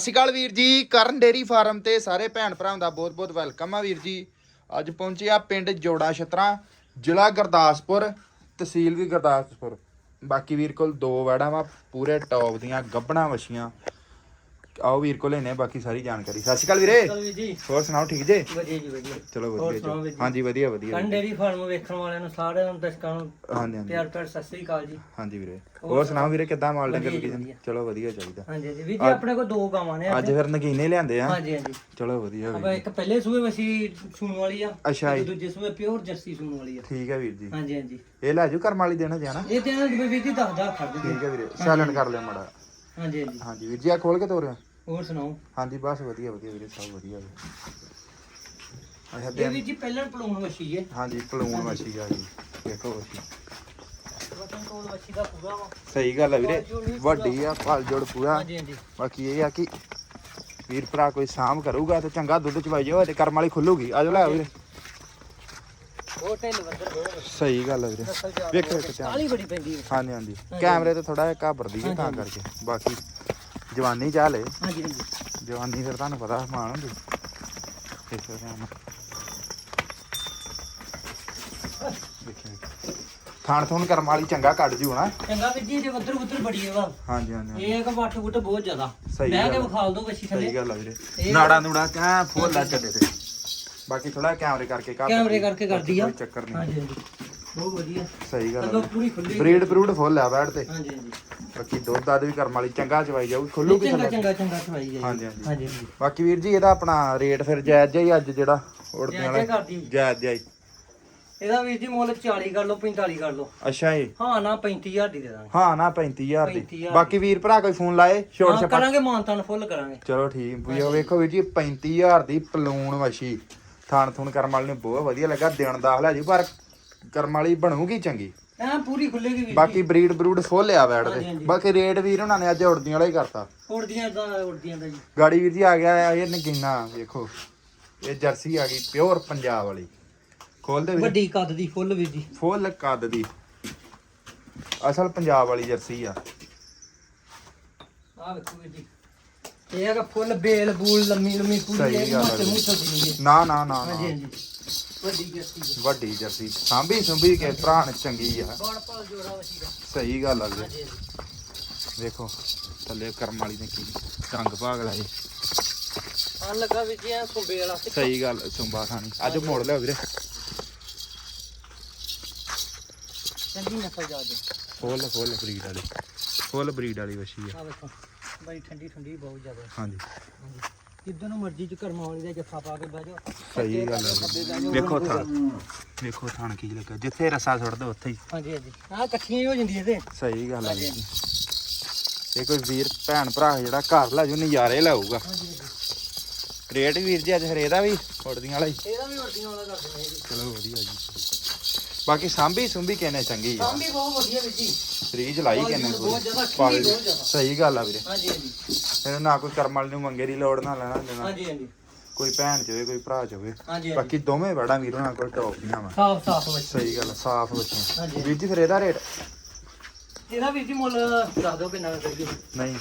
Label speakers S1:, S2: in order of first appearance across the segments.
S1: ਸਤਿ ਸ਼੍ਰੀ ਅਕਾਲ ਵੀਰ ਜੀ, ਕਰਨ ਡੇਰੀ ਫਾਰਮ ਤੇ ਸਾਰੇ ਭੈਣ ਭਰਾਵਾਂ ਦਾ ਬਹੁਤ ਬਹੁਤ ਵੈਲਕਮ ਆ ਵੀਰ ਜੀ। ਅੱਜ ਪਹੁੰਚੇ ਆ ਪਿੰਡ ਜੋੜਾ ਛਤਰਾ, ਜ਼ਿਲ੍ਹਾ ਗੁਰਦਾਸਪੁਰ, ਤਹਿਸੀਲ ਵੀ ਗੁਰਦਾਸਪੁਰ। ਬਾਕੀ ਵੀਰ ਕੋਲ ਦੋ ਵੜਾਂ ਵਾ, ਪੂਰੇ ਟੌਪ ਦੀਆਂ ਗੱਬਣਾ ਵਛੀਆਂ। ਆਓ ਵੀਰ ਕੋਲ ਲੈਨੇ ਬਾਕੀ ਸਾਰੀ ਜਾਣਕਾਰੀ। ਸਤਿ ਸ਼੍ਰੀ ਅਕਾਲ ਵੀਰੇ।
S2: ਜੀ।
S1: ਹੋਰ ਸੁਣਾਓ ਠੀਕ ਜੇ?
S2: ਵਧੀਆ ਜੀ ਵਧੀਆ।
S1: ਚਲੋ
S2: ਹੋਰ
S1: ਵਧੀਆ
S2: ਸੁਣਾਓ ਵੀਰ
S1: ਜੀ?
S2: ਜੀ?
S1: ਹਾਂਜੀ ਵਧੀਆ ਵਧੀਆ
S2: ਕੰਨ ਡੇਰੀ ਫਾਰਮ ਵੇਖਣ ਵਾਲਿਆਂ ਨੂੰ ਸਾਰਿਆਂ ਨੂੰ ਦਰਸ਼ਕਾਂ ਨੂੰ
S1: ਹਾਂਜੀ ਹਾਂਜੀ।
S2: ਪਿਆਰ ਪਿਆਰ ਸਤਿ ਸ੍ਰੀ ਅਕਾਲ ਜੀ।
S1: ਹਾਂਜੀ ਵੀਰੇ।
S2: ਹੋਰ
S1: ਸੁਣਾਓ? ਵੀਰੇ ਕਿੱਦਾਂ ਮਾਲ ਡੰਗਰ
S2: ਵਧੀਆ ਜੀ, ਵਧੀਆ।
S1: ਚਲੋ ਵਧੀਆ ਚਾਹੀਦਾ।
S2: ਹਾਂਜੀ ਹਾਂਜੀ। ਵੀਰ ਜੀ ਆਪਣੇ ਕੋਲ ਦੋ ਗਾਵਾਂ ਨੇ
S1: ਅੱਜ ਫਿਰ ਨਗੀਨੇ ਲਿਆਂਦੇ ਆ।
S2: ਹਾਂਜੀ ਹਾਂਜੀ।
S1: ਚਲੋ ਵਧੀਆ
S2: ਆਪਾਂ
S1: ਵੀਰ
S2: ਇੱਕ ਪਹਿਲੇ ਸੂਏ ਵਸੀ ਸੂਣ ਵਾਲੀ ਆ
S1: ਅੱਛਾ
S2: ਤੇ
S1: ਜੀ
S2: ਦੂਜੇ ਸੂਏ ਪਿਓਰ ਜਰਸੀ ਸੂਣ ਵਾਲੀ ਆ।
S1: ਠੀਕ ਹੈ ਵੀਰ ਜੀ।
S2: ਹਾਂਜੀ ਹਾਂਜੀ।
S1: ਇਹ ਲੈ ਜੂ ਕਰਮ ਵਾਲੀ ਦੇਣਾ ਜਾਣਾ
S2: ਇਹ ਤੇ ਇਹਨਾਂ ਦੀ ਵੀਰ ਜੀ ਦੱਸਦਾ ਖੜ ਦੇ
S1: ਠੀਕ ਹੈ ਵੀਰੇ। ਸਾਇਲੈਂਟ ਕਰ ਲਿਓ ਮੜਾ।
S2: ਹਾਂਜੀ ਹਾਂਜੀ।
S1: ਹਾਂਜੀ ਵੀਰ ਜੀ ਆ ਖੋਲ ਕੇ ਤੋਰਿਆ
S2: ਹੋਰ ਸੁਣਾਓ?
S1: ਹਾਂਜੀ ਬਸ ਵਧੀਆ ਵਧੀਆ ਵੀਰੇ ਸਭ ਵਧੀਆ ਅੱਛਾ
S2: ਇਹ ਵੀਰ ਜੀ ਪਹਿਲਾਂ ਪਲੂਣ ਵਸੀ ਹੈ
S1: ਹਾਂਜੀ ਪਲੂਣ ਮੱਛੀ ਆ ਜੀ। ਦੇਖੋ ਮੱਛੀ
S2: ਵਤਨ ਕੋਲ ਦਾ ਪੂਰਾ ਵਾ।
S1: ਸਹੀ ਗੱਲ ਆ ਵੀਰੇ ਵੱਡੀ ਆ ਭਲ ਜੋੜ ਪੂਰਾ।
S2: ਹਾਂਜੀ ਹਾਂਜੀ।
S1: ਬਾਕੀ ਇਹ ਆ ਕਿ ਵੀਰ ਭਰਾ ਕੋਈ ਸਾਮ ਕਰੂਗਾ ਤੇ ਚੰਗਾ ਦੁੱਧ ਚਵਾਈ ਜਾਓ ਤੇ ਕਰਮ ਵਾਲੀ ਖੁੱਲੂਗੀ। ਆਜੋ ਲੈ ਆਓ ਵੀਰੇ।
S2: ਉਹ ਢਿੱਲ ਵੱਧਰ ਬਹੁਤ
S1: ਸਹੀ ਗੱਲ ਆ ਵੀਰੇ।
S2: ਨਸਲ
S1: ਵੇਖੋ ਇੱਕ ਧਿਆਨ
S2: ਕਾਲੀ ਬੜੀ ਪੈਂਦੀ ਹੈ
S1: ਹਾਂਜੀ ਹਾਂਜੀ। ਕੈਮਰੇ ਤੇ ਥੋੜਾ ਜਿਹਾ ਘਾਬਰਦੀ ਹੈ ਤਾਂ ਕਰਕੇ। ਬਾਕੀ ਜਵਾਨੀ ਚਾਹ ਲੈ।
S2: ਹਾਂਜੀ ਹਾਂਜੀ।
S1: ਜਵਾਨੀ ਫਿਰ ਤੁਹਾਨੂੰ ਪਤਾ ਮਾਣ ਹੁੰਦੀ। ਦੇਖਿਓ। ਥਾਣ ਥੂਣ ਕਰਮ ਵਾਲੀ ਚੰਗਾ ਕੱਢ ਜੂ ਨਾ।
S2: ਚੰਗਾ ਵੀਰ ਜੀ ਜੇ ਵੱਧਰ ਵੱਧਰ ਬੜੀ ਹੈ ਵਾ
S1: ਹਾਂਜੀ ਹਾਂਜੀ।
S2: ਇਹ ਇੱਕ ਵੱਟ ਵੁੱਟ ਬਹੁਤ ਜ਼ਿਆਦਾ।
S1: ਸਹੀ
S2: ਬਹਿ
S1: ਗੱਲ
S2: ਕੇ
S1: ਆ।
S2: ਵਿਖਾਲ ਦੋ ਬੱਚੀ
S1: ਸਹੀ
S2: ਥੱਲੇ
S1: ਗੱਲ ਆ ਵੀਰੇ।
S2: ਇਹ-
S1: ਨਾੜਾ ਨੂੜਾ ਕਾ ਫੁੱਲ ਚੱਲੇ ਤੇ। ਬਾਕੀ ਥੋੜਾ ਕੈਮਰੇ ਕਰਕੇ ਘੱਟ
S2: ਕੈਮਰੇ ਕਰਕੇ ਕਰਦੀ ਆ।
S1: ਕੋਈ ਚੱਕਰ ਨਹੀਂ।
S2: ਹਾਂਜੀ ਹਾਂਜੀ। ਬਹੁਤ ਵਧੀਆ।
S1: ਸਹੀ ਗੱਲ
S2: ਥੱਲੋਂ
S1: ਆ
S2: ਪੂਰੀ ਖੁੱਲੀ
S1: ਬਰੀਡ ਬਰੂਡ ਫੁੱਲ ਆ ਬੈਠ ਤੇ।
S2: ਹਾਂਜੀ ਹਾਂਜੀ।
S1: ਬਾਕੀ ਦੁੱਧ ਦੱਧ ਵੀ ਕਰਮ ਵਾਲੀ ਚੰਗਾ ਚਵਾਈ ਜਾਊ
S2: ਚੰਗਾ
S1: ਥੱਲੇ।
S2: ਚੰਗਾ ਚੰਗਾ ਖਵਾਈ ਜਾਈ।
S1: ਹਾਂਜੀ, ਹਾਂਜੀ।
S2: ਹਾਂਜੀ ਹਾਂਜੀ।
S1: ਬਾਕੀ ਵੀਰ ਜੀ ਇਹਦਾ ਆਪਣਾ ਰੇਟ ਫਿਰ ਜਾਇਜ਼ ਜਿਹਾ ਹੀ ਅੱਜ ਜਿਹੜਾ ਉੜਦੇ
S2: ਜਾਇਜ਼
S1: ਵਾਲਾ।
S2: ਕਰਦੀ।
S1: ਜਾਇਜ਼ ਜਿਹਾ ਹੀ।
S2: ਇਹਦਾ ਵੀਰ ਜੀ ਮੁੱਲ 40 ਕਰ ਲਓ 45 ਕਰ ਲਓ।
S1: ਅੱਛਾ ਜੀ।
S2: ਹਾਂ ਨਾ 35000 ਦੀ ਦੇ ਦਾਂਗੇ।
S1: ਹਾਂ ਨਾ 35000 ਦੀ।
S2: 35,000
S1: ਬਾਕੀ ਵੀਰ ਭਰਾ ਕੋਈ ਫੋਨ ਲਾਏ ਛੋਟ
S2: ਹਾਂ
S1: ਛਪਾ
S2: ਕਰਾਂਗੇ ਮਾਨਤਾਨ ਫੁੱਲ ਕਰਾਂਗੇ।
S1: ਚਲੋ ਠੀਕ ਵੀ ਉਹ ਵੇਖੋ ਵੀਰ ਜੀ 35000 ਦੀ ਪਲੂਣ ਵਸ਼ੀ। ਥਾਣ ਥੂਣ ਕਰਮ ਵਾਲੀ ਨੂੰ ਬਹੁਤ ਵਧੀਆ ਲੱਗਾ ਦਿਨ ਦਾ ਹਲਾ ਜੀ ਪਰ ਕਰਮ ਵਾਲੀ ਬਣੂਗੀ ਚੰਗੀ।
S2: ਐ ਪੂਰੀ ਖੁੱਲੇਗੀ ਵੀਰ
S1: ਬਾਕੀ ਬਰੀਡ ਬਰੂਡ ਫੁੱਲ ਆ
S2: ਹਾਂਜੀ, ਹਾਂਜੀ।
S1: ਬਾਕੀ ਰੇਟ ਵੀਰ ਉਹਨਾਂ ਨੇ ਅੱਜ ਉੜਦੀਆਂ ਵਾਲਾ ਹੀ ਕਰਤਾ।
S2: ਉੜਦੀਆਂ ਇਦਾਂ ਉੜਦੀਆਂ ਦਾ ਜੀ।
S1: ਗਾੜੀ ਵੀਰ ਜੀ ਆ ਗਿਆ ਇਹ ਨਗੀਨਾ ਵੇਖੋ। ਇਹ ਜਰਸੀ ਆ ਗਈ ਪਿਓਰ ਪੰਜਾਬ ਵਾਲੀ। ਖੋਲਦੇ ਵੀਰ।
S2: ਵੱਡੀ ਕੱਦ ਦੀ ਫੁੱਲ ਵੀਰ ਜੀ।
S1: ਫੁੱਲ ਕੱਦ ਦੀ। ਅਸਲ ਪੰਜਾਬ ਵਾਲੀ ਜਰਸੀ ਆ।
S2: ਆ ਵੇਖੋ ਵੀਰ ਜੀ। ਇਹ ਹੈਗਾ ਫੁੱਲ ਬੇਲ ਬੂਲ ਲੰਮੀ ਲੰਮੀ ਪੂਰੀ
S1: ਸਹੀ
S2: ਹੈ
S1: ਗੱਲ ਜੀ।
S2: ਨਹੀਂ
S1: ਨਾ ਨਾ ਨਾ
S2: ਹਾਂਜੀ
S1: ਨਾ
S2: ਹਾਂਜੀ। ਵੱਡੀ ਜੱਸੀ
S1: ਵੱਡੀ ਜਰਸੀ ਸਾਂਭੀ ਸੁੰਭੀ ਕੇ ਭਰਾ ਨੇ ਚੰਗੀ ਆ।
S2: ਬੜ ਪਲ ਜੋੜਾ ਵਸੀ ਦਾ।
S1: ਸਹੀ ਗੱਲ ਆ
S2: ਹਾਂਜੀ
S1: ਵੇਖੋ ਥੱਲੇ ਕਰਮ ਵਾਲੀ ਨੇ ਕੀ ਰੰਗ ਭਾਗ ਲਾਏ।
S2: ਆ ਲੱਗਾ ਵੀਰ ਜੀ ਸੁੰਬੇ ਵਾਲਾ।
S1: ਸਹੀ ਗੱਲ ਸੁੰਬਾ ਖਾਣੀ। ਅੱਜ ਮੋੜ ਲਿਓ ਵੀਰੇ।
S2: ਚੰਗੀ ਨਸਲ ਜਾ ਦੇ
S1: ਫੁੱਲ ਫੁੱਲ ਬਰੀਡ ਵਾਲੀ। ਫੁੱਲ ਬਰੀਡ ਵਾਲੀ ਵਸ਼ੀ ਆ।
S2: ਆ ਵੇਖੋ ਬੜੀ ਠੰਡੀ ਠੰਡੀ ਬਹੁਤ ਜ਼ਿਆਦਾ।
S1: ਹਾਂਜੀ।
S2: ਹਾਂਜੀ। ਜਿੱਦਾਂ ਨੂੰ ਮਰਜ਼ੀ ਚ ਕਰਮਾ ਵਾਲੀ ਦਾ ਜੱਫਾ ਪਾ ਕੇ ਬਹਿ ਜਾਓ।
S1: ਸਹੀ ਗੱਲ ਆ ਵੀਰੇ। ਵੇਖੋ ਥਾਣ ਵੇਖੋ ਥਾਣ ਕੀ ਲੱਗਾ। ਜਿੱਥੇ ਰਸਾ ਸੁੱਟ ਦੋ ਉੱਥੇ ਹੀ।
S2: ਹਾਂਜੀ ਹਾਂਜੀ। ਆ ਇਕੱਠੀਆਂ ਹੀ ਹੋ ਜਾਂਦੀਆਂ ਇਹਦੇ।
S1: ਸਹੀ ਗੱਲ ਆ ਵੀਰ ਜੀ ਇਹ ਕੋਈ ਵੀਰ ਭੈਣ ਭਰਾ ਜਿਹੜਾ ਘਰ ਲੈ ਜੂ ਨਜ਼ਾਰੇ ਲਾਊਗਾ। ਰੇਟ ਵੀਰ ਜੀ ਅੱਜ ਹਰੇ ਦਾ ਵੀ ਉੜਦੀਆਂ ਵਾਲਾ ਹੀ।
S2: ਇਹਦਾ ਵੀ ਵਰਦੀਆਂ ਵਾਲਾ ਕਰ ਦਿੰਦੇ ਜੀ
S1: ਚਲੋ ਵਧੀਆ ਜੀ। ਬਾਕੀ ਸਾਂਭੀ ਸੁੰਭੀ ਕਿਨੇ ਚੰਗੀ ਆ?
S2: ਵੀ ਬਹੁਤ ਵਧੀਆ ਵੀਰ ਜੀ।
S1: ਰੀਜ ਲਾਈ ਕਿਨੇ
S2: ਬਹੁਤ ਜ਼ਿਆਦਾ ਠੰਡੀ ਬਹੁਤ ਜ਼ਿਆਦਾ।
S1: ਸਹੀ ਗੱਲ ਆ ਵੀਰੇ।
S2: ਹਾਂਜੀ ਹਾਂਜੀ।
S1: ਇਹਨੂੰ ਨਾ ਕੋਈ ਕਰਮ ਵਾਲੀ ਨੂੰ ਮੰਗੇ ਦੀ ਲੋੜ ਨਾ ਲੈਣਾ ਦੇਣਾ
S2: ਹਾਂਜੀ ਹਾਂਜੀ।
S1: ਕੋਈ ਭੈਣ ਚ ਹੋਵੇ ਕੋਈ ਭਰਾ ਚ ਹੋਵੇ
S2: ਹਾਂਜੀ ਹਾਂਜੀ।
S1: ਬਾਕੀ ਦੋਵੇਂ ਬੜਾ ਵੀਰ ਉਹਨਾਂ ਕੋਲ ਟੌਪ ਵਾ
S2: ਸਾਫ਼ ਸਾਫ਼ ਵਿੱਚ
S1: ਸਹੀ ਗੱਲ ਆ, ਸਾਫ਼
S2: ਹਾਂਜੀ।
S1: ਵੀਰ ਜੀ ਫਿਰ ਇਹਦਾ ਰੇਟ?
S2: ਇਹਦਾ ਵੀਰ ਜੀ ਮੁੱਲ ਦੱਸ ਦਿਓ ਕਿੰਨਾ ਕਰੀਏ।
S1: ਨਹੀਂ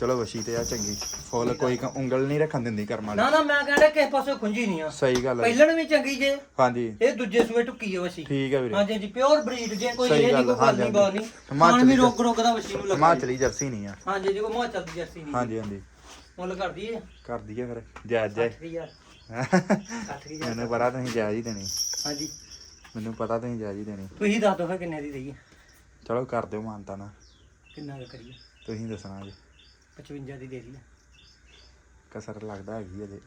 S1: ਚਲੋ ਵਸ਼ੀ ਤੇ ਆ ਚੰਗੀ। ਫੁੱਲ ਕੋਈ ਕ- ਉਂਗਲ ਨਹੀਂ ਰੱਖਣ ਦਿੰਦੀ ਕਰਮ ਵਾਲੀ
S2: ਨਾ ਨਾ ਮੈਂ ਕਹਿੰਦਾ ਕਿਸੇ ਪਾਸੇ ਖੁੰਝੀ ਨਹੀਂ ਆ।
S1: ਸਹੀ ਗੱਲ ਆ
S2: ਪਹਿਲਣ ਵੀ ਚੰਗੀ ਜੇ।
S1: ਹਾਂਜੀ।
S2: ਇਹ ਦੂਜੇ ਸੂਏ ਟੁੱਕੀ ਹੈ ਵਸੀ।
S1: ਠੀਕ ਹੈ ਵੀਰੇ।
S2: ਹਾਂਜੀ ਹਾਂਜੀ ਪਿਓਰ ਬਰੀਡ ਜੇ ਕੋਈ
S1: ਸਹੀ
S2: ਇਹ
S1: ਗੱਲ
S2: ਨਹੀਂ ਕੋਈ
S1: ਆ,
S2: ਗੱਲ ਨਹੀਂ ਬਾਤ ਨਹੀਂ
S1: ਹਿਮਾਚਲੀ
S2: ਖਾਣ ਵੀ ਰੋਕ ਰੋਕ ਦਾ ਵਸੀ ਨੂੰ ਲੱਗਾ
S1: ਹਿਮਾਚਲੀ ਜਰਸੀ ਨਹੀਂ ਆ।
S2: ਹਾਂਜੀ ਜੀ ਕੋ ਹਿਮਾਚਲ ਦੀ ਜਰਸੀ ਨਹੀਂ
S1: ਹਾਂਜੀ ਹਾਂਜੀ।
S2: ਮੁੱਲ ਕਰਦੀ ਹੈ
S1: ਕਰਦੀ ਆ ਫਿਰ। ਜਾਇਜ਼ ਜਾਇਜ਼
S2: 8000 8000
S1: ਮੈਨੂੰ ਪਤਾ ਤੁਸੀਂ ਜਾਇਜ਼ ਹੀ ਦੇਣੀ।
S2: ਹਾਂਜੀ।
S1: ਮੈਨੂੰ ਪਤਾ ਤੁਸੀਂ ਜਾਇਜ਼ ਹੀ ਦੇਣੀ।
S2: ਤੁਸੀਂ ਦੱਸ ਦਿਓ ਫਿਰ ਕਿੰਨੇ ਦੀ ਦਈਏ।
S1: ਚਲੋ ਕਰ ਦਿਓ ਮਾਨਤਾ ਨਾ
S2: ਕਿੰਨਾ ਕੁ ਕਰੀਏ?
S1: ਤੁਸੀਂ ਦੱਸਣਾ ਜੀ।
S2: 55 ਦੀ ਦੇ ਦਈਏ।
S1: ਕਸਰ ਲੱਗਦਾ ਹੈਗੀ ਅਜੇ